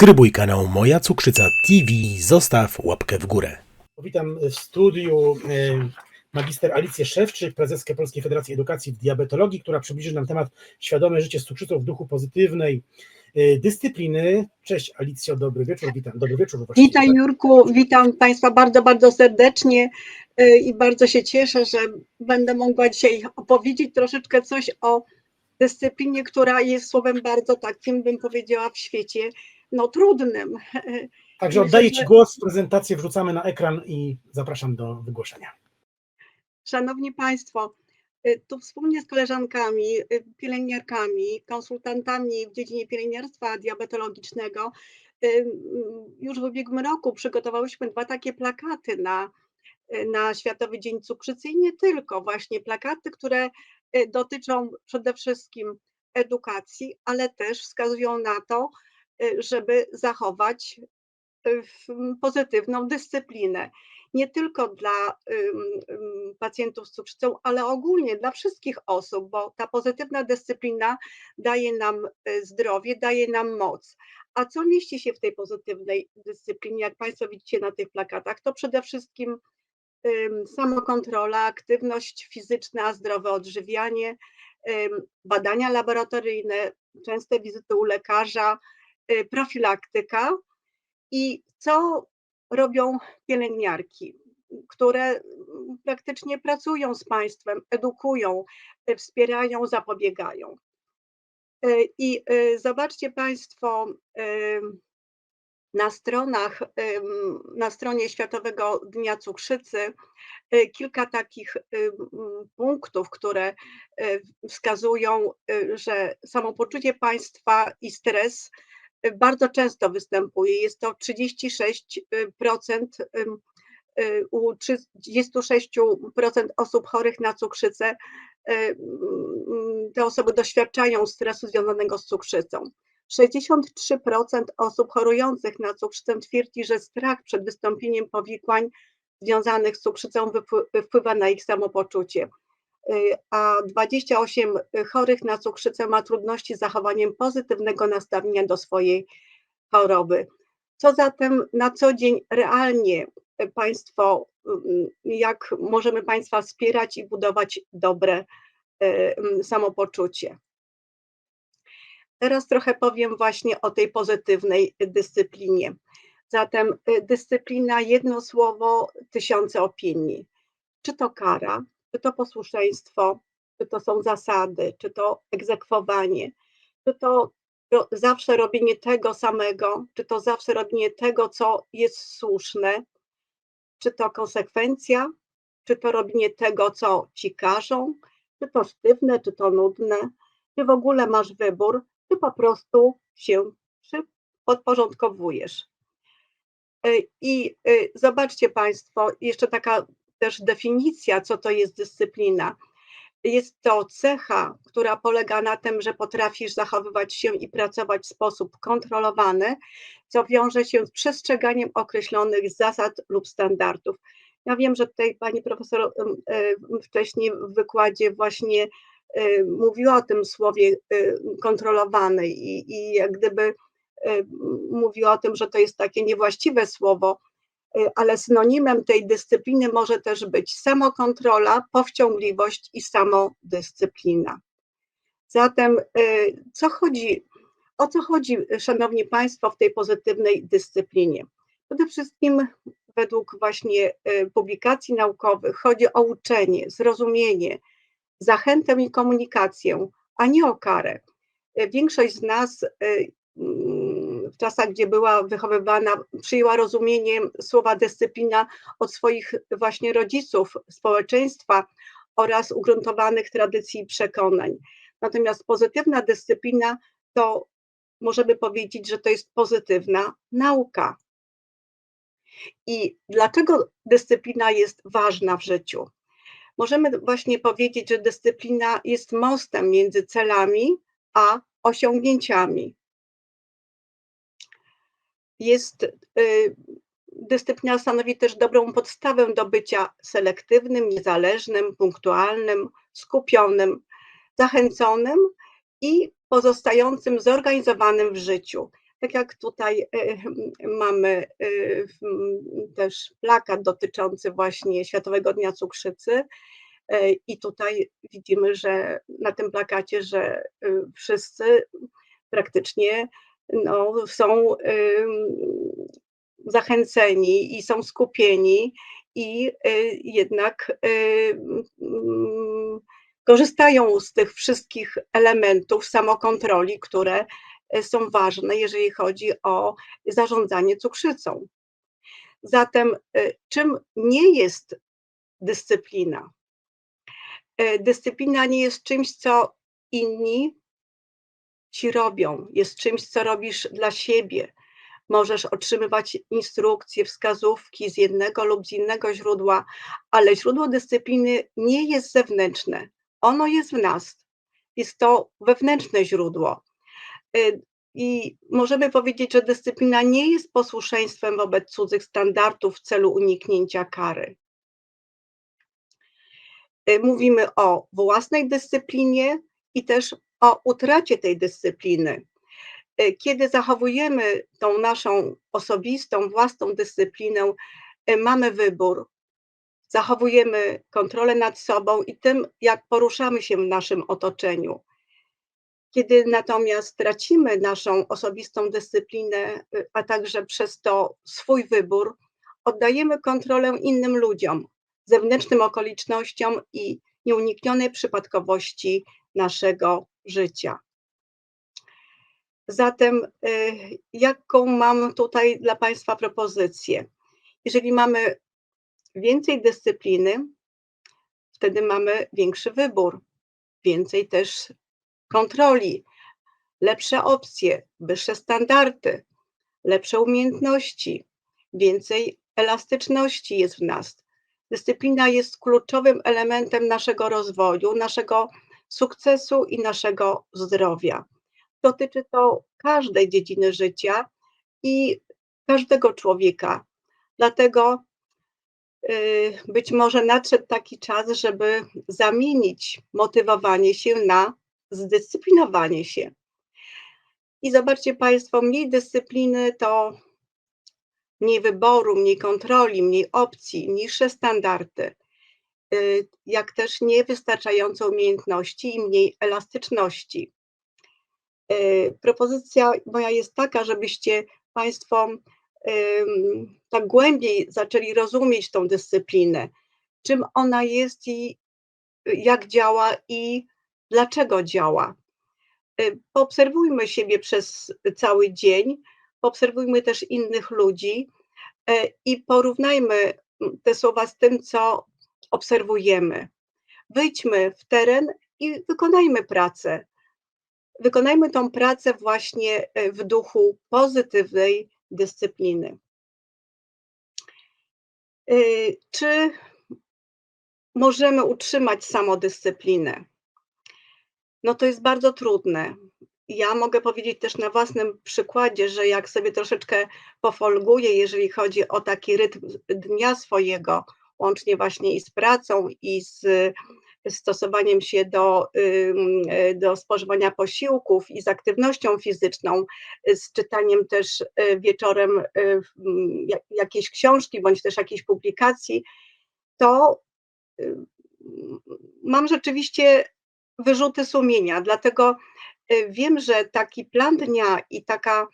Subskrybuj kanał Moja Cukrzyca TV, zostaw łapkę w górę. Witam w studiu e, magister Alicję Szewczyk, prezeskę Polskiej Federacji Edukacji w Diabetologii, która przybliży nam temat świadome życie z cukrzycą w duchu pozytywnej e, dyscypliny. Cześć Alicjo, dobry wieczór, witam. Dobry wieczór. właściwie. Witaj Jurku, witam Państwa bardzo, bardzo serdecznie y, i bardzo się cieszę, że będę mogła dzisiaj opowiedzieć troszeczkę coś o dyscyplinie, która jest słowem bardzo takim, bym powiedziała, w świecie no trudnym. Także oddaję Ci głos, prezentację wrzucamy na ekran i zapraszam do wygłoszenia. Szanowni Państwo, y, tu wspólnie z koleżankami, y, pielęgniarkami, konsultantami w dziedzinie pielęgniarstwa diabetologicznego y, już w ubiegłym roku przygotowałyśmy dwa takie plakaty na, na Światowy Dzień Cukrzycy i nie tylko, właśnie plakaty, które dotyczą przede wszystkim edukacji, ale też wskazują na to, żeby zachować y, pozytywną dyscyplinę nie tylko dla pacjentów z cukrzycą, ale ogólnie dla wszystkich osób, bo ta pozytywna dyscyplina daje nam y, zdrowie, daje nam moc. A co mieści się w tej pozytywnej dyscyplinie, jak Państwo widzicie na tych plakatach? To przede wszystkim samokontrola, aktywność fizyczna, zdrowe odżywianie, badania laboratoryjne, częste wizyty u lekarza, y, profilaktyka. I co robią pielęgniarki, które mm, praktycznie pracują z państwem, edukują, y, wspierają, zapobiegają. Y, I y, zobaczcie Państwo na stronach, na stronie Światowego Dnia Cukrzycy y, kilka takich punktów, które y, wskazują, y, że samopoczucie państwa i stres y, bardzo często występuje. Jest to 36% ym, y, u 36% osób chorych na cukrzycę. y, mm, Te osoby doświadczają stresu związanego z cukrzycą. 63% osób chorujących na cukrzycę twierdzi, że strach przed wystąpieniem powikłań związanych z cukrzycą wpływa na ich samopoczucie. Y, A 28 chorych na cukrzycę ma trudności z zachowaniem pozytywnego nastawienia do swojej choroby. Co zatem na co dzień realnie y, Państwo, mm, jak możemy Państwa wspierać i budować dobre y, samopoczucie? Teraz trochę powiem właśnie o tej pozytywnej dyscyplinie. Zatem y, dyscyplina, jedno słowo, tysiące opinii. Czy to kara, czy to posłuszeństwo, czy to są zasady, czy to egzekwowanie, czy to zawsze robienie tego samego, czy to zawsze robienie tego, co jest słuszne, czy to konsekwencja, czy to robienie tego, co ci każą, czy to sztywne, czy to nudne, czy w ogóle masz wybór, czy po prostu się podporządkowujesz. Y, I y, zobaczcie Państwo, jeszcze taka też definicja, co to jest dyscyplina. Jest to cecha, która polega na tym, że potrafisz zachowywać się i pracować w sposób kontrolowany, co wiąże się z przestrzeganiem określonych zasad lub standardów. Ja wiem, że tutaj pani profesor wcześniej w wykładzie właśnie y, mówiła o tym słowie y, kontrolowany i, i jak gdyby y, mówiła o tym, że to jest takie niewłaściwe słowo, ale synonimem tej dyscypliny może też być samokontrola, powściągliwość i samodyscyplina. Zatem y, co chodzi, o co chodzi, Szanowni Państwo, w tej pozytywnej dyscyplinie? Przede wszystkim według właśnie y, publikacji naukowych chodzi o uczenie, zrozumienie, zachętę i komunikację, a nie o karę. Y, Większość z nas y, czasach, gdzie była wychowywana, przyjęła rozumienie słowa dyscyplina od swoich właśnie rodziców, społeczeństwa oraz ugruntowanych tradycji i przekonań. Natomiast pozytywna dyscyplina to możemy powiedzieć, że to jest pozytywna nauka. I dlaczego dyscyplina jest ważna w życiu? Możemy właśnie powiedzieć, że dyscyplina jest mostem między celami a osiągnięciami. Jest, y, dyscyplina stanowi też dobrą podstawę do bycia selektywnym, niezależnym, punktualnym, skupionym, zachęconym i pozostającym zorganizowanym w życiu. Tak jak tutaj e, mamy e, m, też plakat dotyczący właśnie Światowego Dnia Cukrzycy. I tutaj widzimy, że na tym plakacie, że wszyscy praktycznie no, są zachęceni i są skupieni i y, jednak y, mm, korzystają z tych wszystkich elementów samokontroli, które y, są ważne, jeżeli chodzi o zarządzanie cukrzycą. Zatem, czym nie jest dyscyplina? Dyscyplina nie jest czymś, co inni ci robią, jest czymś, co robisz dla siebie. Możesz otrzymywać instrukcje, wskazówki z jednego lub z innego źródła, ale źródło dyscypliny nie jest zewnętrzne. Ono jest w nas. Jest to wewnętrzne źródło. Y, I możemy powiedzieć, że dyscyplina nie jest posłuszeństwem wobec cudzych standardów w celu uniknięcia kary. Y, Mówimy o własnej dyscyplinie i też o utracie tej dyscypliny. Y, Kiedy zachowujemy tą naszą osobistą, własną dyscyplinę, y, mamy wybór. Zachowujemy kontrolę nad sobą i tym, jak poruszamy się w naszym otoczeniu. Kiedy natomiast tracimy naszą osobistą dyscyplinę, y, a także przez to swój wybór, oddajemy kontrolę innym ludziom, zewnętrznym okolicznościom i nieuniknionej przypadkowości naszego życia. Zatem, y, jaką mam tutaj dla Państwa propozycję? Jeżeli mamy więcej dyscypliny, wtedy mamy większy wybór, więcej też kontroli, lepsze opcje, wyższe standardy, lepsze umiejętności, więcej elastyczności jest w nas. Dyscyplina jest kluczowym elementem naszego rozwoju, naszego sukcesu i naszego zdrowia. Dotyczy to każdej dziedziny życia i każdego człowieka. Dlatego y, być może nadszedł taki czas, żeby zamienić motywowanie się na zdyscyplinowanie się. I zobaczcie Państwo, mniej dyscypliny to mniej wyboru, mniej kontroli, mniej opcji, niższe standardy, jak też niewystarczające umiejętności i mniej elastyczności. Y, Propozycja moja jest taka, żebyście Państwo tak głębiej zaczęli rozumieć tą dyscyplinę, czym ona jest i jak działa i dlaczego działa. Y, Poobserwujmy siebie przez cały dzień, poobserwujmy też innych ludzi y, i porównajmy mm, te słowa z tym, co obserwujemy. Wyjdźmy w teren i wykonajmy pracę. Wykonajmy tą pracę właśnie y, w duchu pozytywnej dyscypliny. Y, Czy możemy utrzymać samodyscyplinę? No to jest bardzo trudne. Ja mogę powiedzieć też na własnym przykładzie, że jak sobie troszeczkę pofolguję, jeżeli chodzi o taki rytm dnia swojego, łącznie właśnie i z pracą, i z stosowaniem się do, e, do spożywania posiłków i z aktywnością fizyczną, z czytaniem też e, wieczorem e, jakiejś książki bądź też jakiejś publikacji, to ym, mam rzeczywiście wyrzuty sumienia. Dlatego y, wiem, że taki plan dnia i taka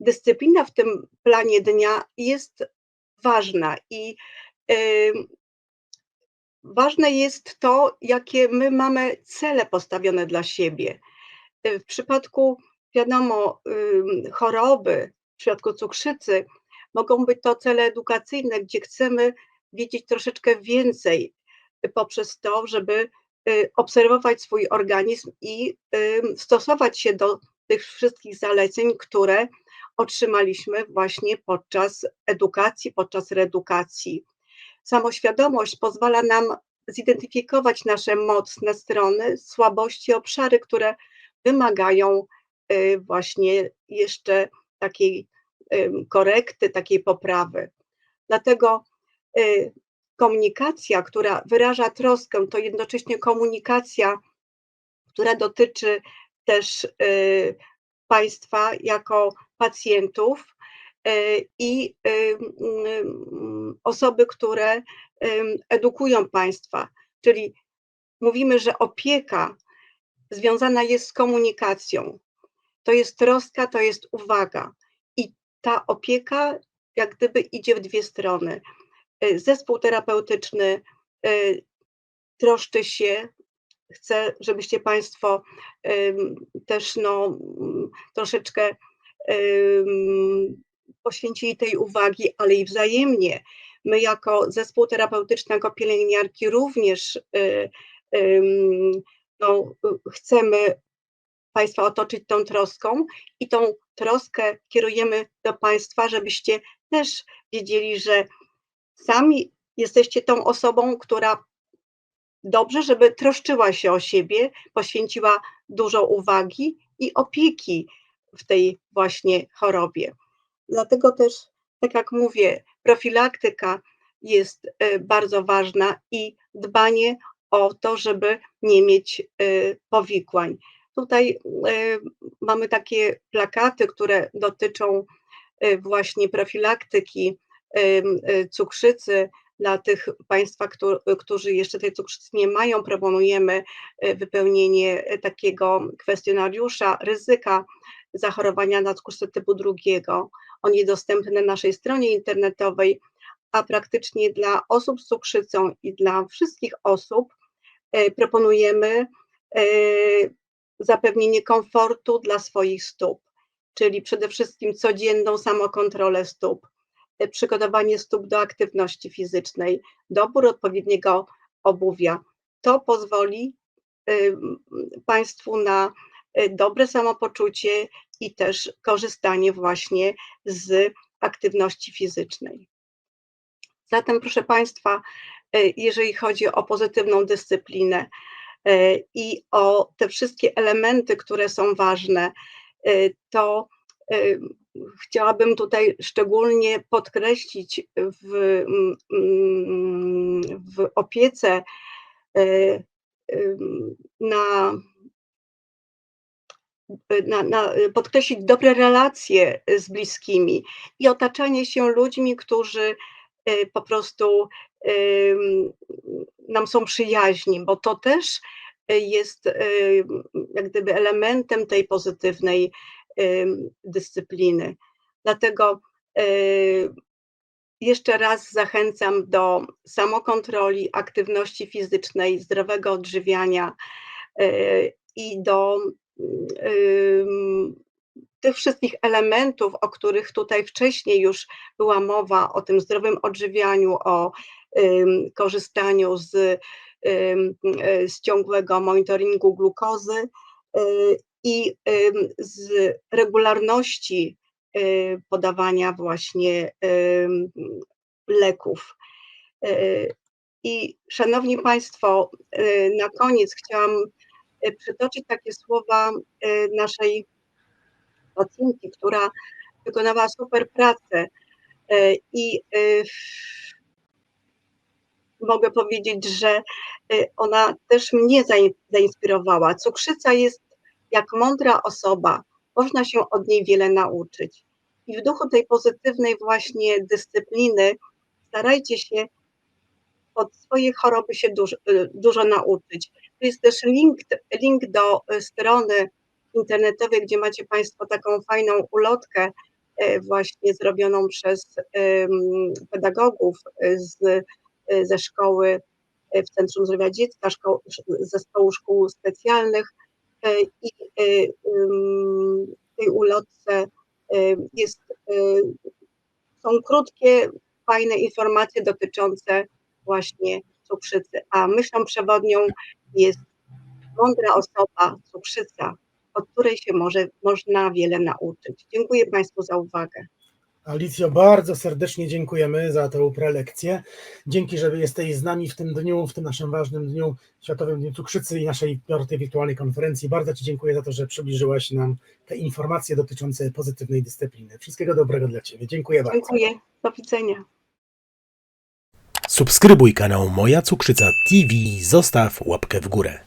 dyscyplina w tym planie dnia jest ważna i ważne jest to, jakie my mamy cele postawione dla siebie. Y, W przypadku, wiadomo, choroby, w przypadku cukrzycy, mogą być to cele edukacyjne, gdzie chcemy wiedzieć troszeczkę więcej y, poprzez to, żeby y, obserwować swój organizm i stosować się do tych wszystkich zaleceń, które otrzymaliśmy właśnie podczas edukacji, podczas reedukacji. Samoświadomość pozwala nam zidentyfikować nasze mocne strony, słabości, obszary, które wymagają y, właśnie jeszcze takiej korekty, takiej poprawy. Dlatego y, komunikacja, która wyraża troskę, to jednocześnie komunikacja, która dotyczy też y, państwa jako pacjentów i osoby, które edukują Państwa. Czyli mówimy, że opieka związana jest z komunikacją. To jest troska, to jest uwaga. I ta opieka jak gdyby idzie w dwie strony. Y, Zespół terapeutyczny y, troszczy się, chce, żebyście Państwo też no, troszeczkę poświęcili tej uwagi, ale i wzajemnie. My jako zespół terapeutyczny, jako pielęgniarki również y, ym, no, y, chcemy Państwa otoczyć tą troską i tą troskę kierujemy do Państwa, żebyście też wiedzieli, że sami jesteście tą osobą, która dobrze, żeby troszczyła się o siebie, poświęciła dużo uwagi i opieki w tej właśnie chorobie. Dlatego też, tak jak mówię, profilaktyka jest y, bardzo ważna i dbanie o to, żeby nie mieć y, powikłań. Tutaj y, mamy takie plakaty, które dotyczą właśnie profilaktyki cukrzycy. Dla tych Państwa, któ- którzy jeszcze tej cukrzycy nie mają, proponujemy wypełnienie takiego kwestionariusza ryzyka zachorowania na cukrzycę typu drugiego. On jest dostępny na naszej stronie internetowej, a praktycznie dla osób z cukrzycą i dla wszystkich osób y, proponujemy y, zapewnienie komfortu dla swoich stóp, czyli przede wszystkim codzienną samokontrolę stóp, y, przygotowanie stóp do aktywności fizycznej, dobór odpowiedniego obuwia. To pozwoli Państwu na dobre samopoczucie i też korzystanie właśnie z aktywności fizycznej. Zatem, proszę Państwa, y, jeżeli chodzi o pozytywną dyscyplinę y, i o te wszystkie elementy, które są ważne, y, to chciałabym tutaj szczególnie podkreślić w, mm, w opiece na na, na, podkreślić dobre relacje z bliskimi i otaczanie się ludźmi, którzy y, po prostu nam są przyjaźni, bo to też y, jest y, jak gdyby elementem tej pozytywnej dyscypliny. Dlatego jeszcze raz zachęcam do samokontroli, aktywności fizycznej, zdrowego odżywiania i do tych wszystkich elementów, o których tutaj wcześniej już była mowa, o tym zdrowym odżywianiu, o korzystaniu z, y, z ciągłego monitoringu glukozy y, i z regularności y, podawania właśnie leków. Y, I szanowni Państwo, na koniec chciałam przytoczyć takie słowa y, naszej pacjentki, która wykonała super pracę y, i mogę powiedzieć, że ona też mnie zain- zainspirowała. Cukrzyca jest jak mądra osoba, można się od niej wiele nauczyć. I w duchu tej pozytywnej właśnie dyscypliny starajcie się od swojej choroby się dużo, dużo nauczyć. Tu jest też link, link do y, strony internetowej, gdzie macie Państwo taką fajną ulotkę y, właśnie zrobioną przez pedagogów y, z, ze szkoły w Centrum Zdrowia Dziecka, szkoł, zespołu szkół specjalnych i w tej ulotce jest, są krótkie, fajne informacje dotyczące właśnie cukrzycy, a myślą przewodnią jest mądra osoba, cukrzyca, od której się może, można wiele nauczyć. Dziękuję Państwu za uwagę. Alicjo, bardzo serdecznie dziękujemy za tę prelekcję. Dzięki, że jesteś z nami w tym dniu, w tym naszym ważnym dniu, Światowym Dniu Cukrzycy i naszej piątej wirtualnej konferencji. Bardzo Ci dziękuję za to, że przybliżyłaś nam te informacje dotyczące pozytywnej dyscypliny. Wszystkiego dobrego dla Ciebie. Dziękuję bardzo. Dziękuję. Do widzenia. Subskrybuj kanał Moja Cukrzyca TV, zostaw łapkę w górę.